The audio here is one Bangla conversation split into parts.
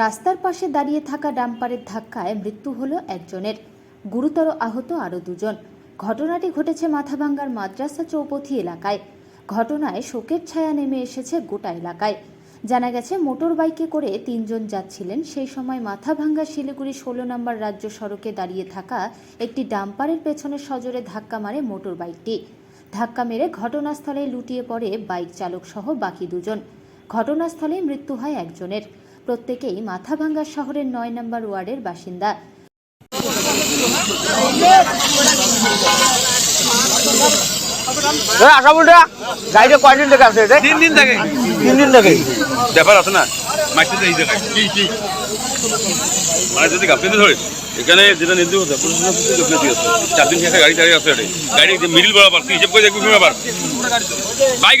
রাস্তার পাশে দাঁড়িয়ে থাকা ডাম্পারের ধাক্কায় মৃত্যু হলো একজনের। গুরুতর আহত আরও দুজন। ঘটনাটি ঘটেছে মাথাভাঙ্গার মাদ্রাসা চৌপথি এলাকায়। ঘটনায় শোকের ছায়া নেমে এসেছে গোটা এলাকায়। জানা গেছে মোটর বাইকে করে তিনজন যাচ্ছিলেন। সেই সময় মাথাভাঙ্গা শিলিগুড়ি ষোলো নম্বর রাজ্য সড়কে দাঁড়িয়ে থাকা একটি ডাম্পারের পেছনে সজোরে ধাক্কা মারে মোটর বাইকটি ধাক্কা মেরে ঘটনাস্থলে লুটিয়ে পড়ে বাইক চালক সহ বাকি দুজন। ঘটনাস্থলে মৃত্যু হয় একজনের। প্রত্যেকেই মাথাভাঙ্গা শহরের নয় নম্বর ওয়ার্ডের বাসিন্দা। আসা বলটা। গাড়িটা কয়দিন থেকে আছে তিন দিন থাকে। তিন দিন থেকে ব্যাপার আছে না মাইতে এই জায়গায় কি কি? মানে যদি গাফিলতি ধরে এখানে যেটা নির্দেশ হতো প্রশাসনের প্রতি গাফিলতি আছে চার দিন থেকে গাড়ি দাঁড়িয়ে আছে গাড়ি মিডিল বরাবর তুই হিসেব করে দেখবি ব্যাপার? বাইক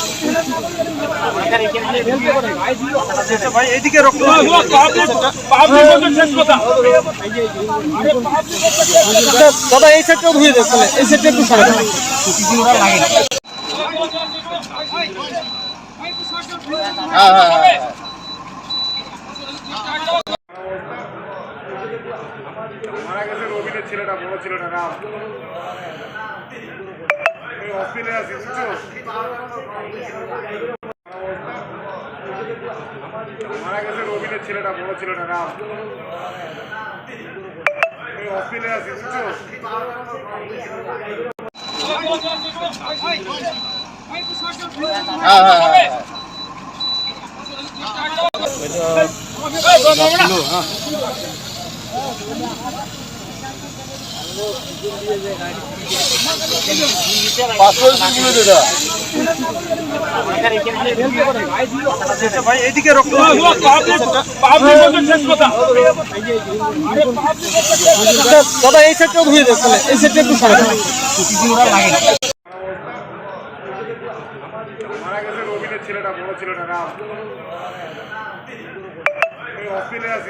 এলাকা এইদিকে দাদা, এই সাইডটাও ধুয়ে দেখ এই সাইডটা একটু সরে দাও। মারা গেছে রবিনের ছেলেটা বড় ছেলেটা, রাম হসপিটালে আছি বুঝছ মারা গেছে রবিনের ছেলেটা বড় ছেলেটা রাম হসপিটালে আছি বুঝছ এইদিকে রক্ত দাদা, এই সাইডটাও ধুয়ে তাহলে। এই সাইডটা একটু সরে। মারা গেছে রবিনের ছেলেটা, বড় ছেলেটা রাম হসপিটালে আছি